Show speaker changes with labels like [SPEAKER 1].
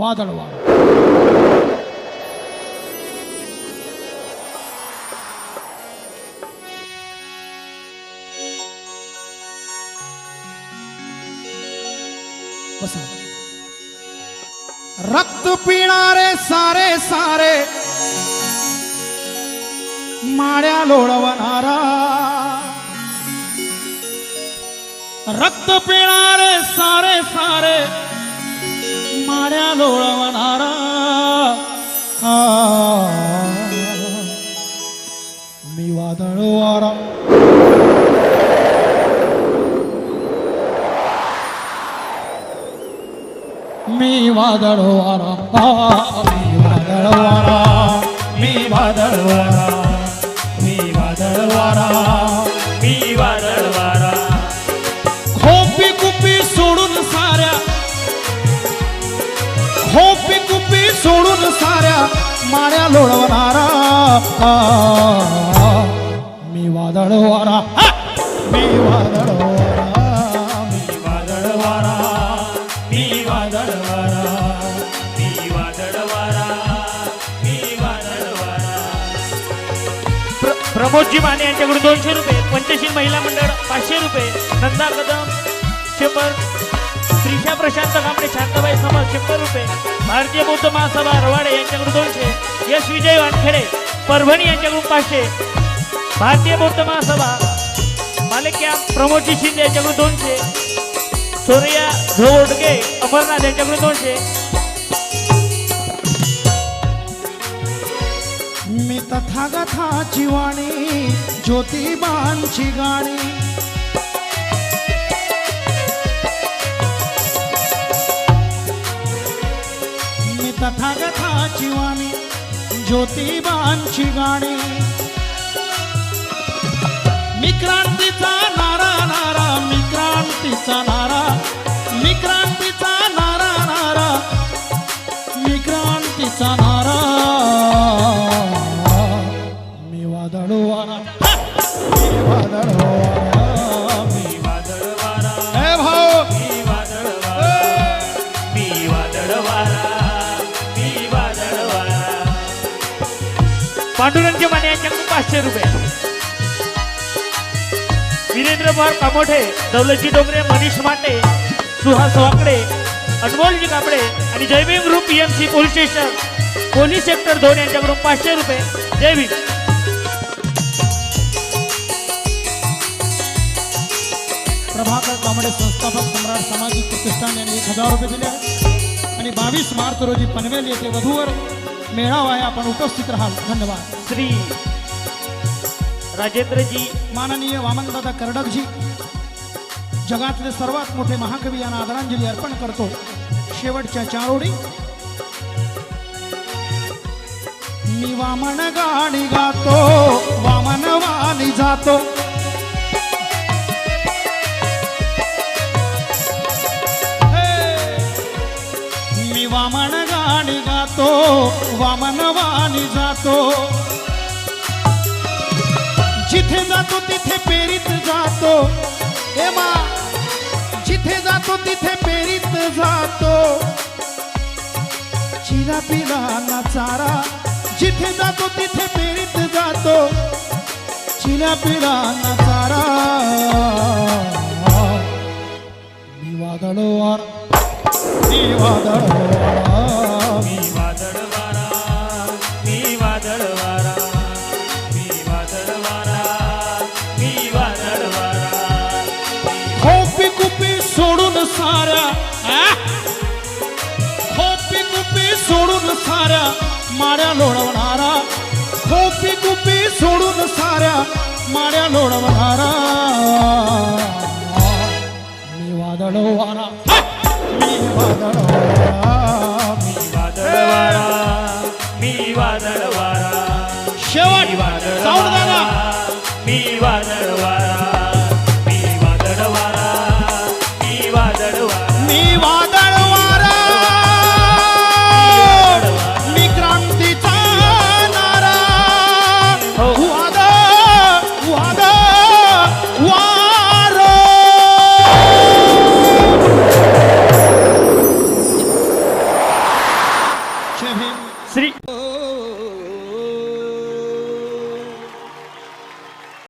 [SPEAKER 1] वादळ बसा. रक्त पिणारे सारे सारे माड्या लोळवणारा. रक्त पिणारे सारे सारे मी वादळ वारा. मी वादळ वारा. मी वादळ वारा. मी वादळ वारा. मी वादळ वारा. खोपी कुपी सोडून साऱ्या. खोपी कुपी सोडून साऱ्या माड्या लोळवणारा. मी वादळ वारा. मी वादळ
[SPEAKER 2] प्रमोदजी माने यांच्याकडून दोनशे रुपये पंचशील महिला मंडळ पाचशे रुपये नंदा कदम शंभर त्रिशा प्रशांत कांबळे शांताबाई समाज शंभर रुपये भारतीय बौद्ध महासभा रवाडे यांच्याकडून दोनशे यश विजय वानखेडे परभणी यांच्याकडून पाचशे भारतीय बौद्ध महासभा मालिक्या प्रमोदजी शिंदे यांच्याकडून दोनशे सोनिया झोडगे अमरनाथ यांच्याकडून दोनशे
[SPEAKER 1] मी वाणी ज्योतिबांची गाणी. मी तथागताची वाणी ज्योतिबांची गाणी. मी क्रांतीचा
[SPEAKER 2] पांडुरंग माने यांच्याकडून पाचशे रुपये. वीरेंद्र पवार कामोठे दौलतजी डोंगरे मनीष माटे सुहास वाकडे अनमोलजी कापडे आणि Jai Bhim group PMC police station. Police sector दोन यांच्याकडून पाचशे रुपये. जयभीम
[SPEAKER 1] प्रभाकर कांबडे संस्थापक सम्राट सामाजिक प्रतिष्ठान यांनी एक हजार रुपये दिले. आणि बावीस मार्च रोजी पनवेल येथे वधूवर मेळावा आहे आपण उपस्थित राहाल. धन्यवाद.
[SPEAKER 2] श्री राजेंद्रजी
[SPEAKER 1] माननीय वामनदादा कर्डकजी जगातले सर्वात मोठे महाकवी यांना आदरांजली अर्पण करतो. शेवटच्या चारोडी. मी वामन गाणी गातो वामन वाली जातो. जातो गातो जातो. जिथे जातो तिथे पेरीत जातो. हे मा जिथे जातो तिथे पेरीत जातो. चिरा पिला ना चारा जिथे जातो तिथे पेरीत जातो. चिरा पिलाना चारा. मी वादळ वार मी वादळ सोडून साऱ्या आ? खोपी कुपी सोडून साऱ्या माड्या लोळवणारा खोपी कुपी सोडून साऱ्या माड्या लोळवणारा मी वादळ वारा हा! मी वादळ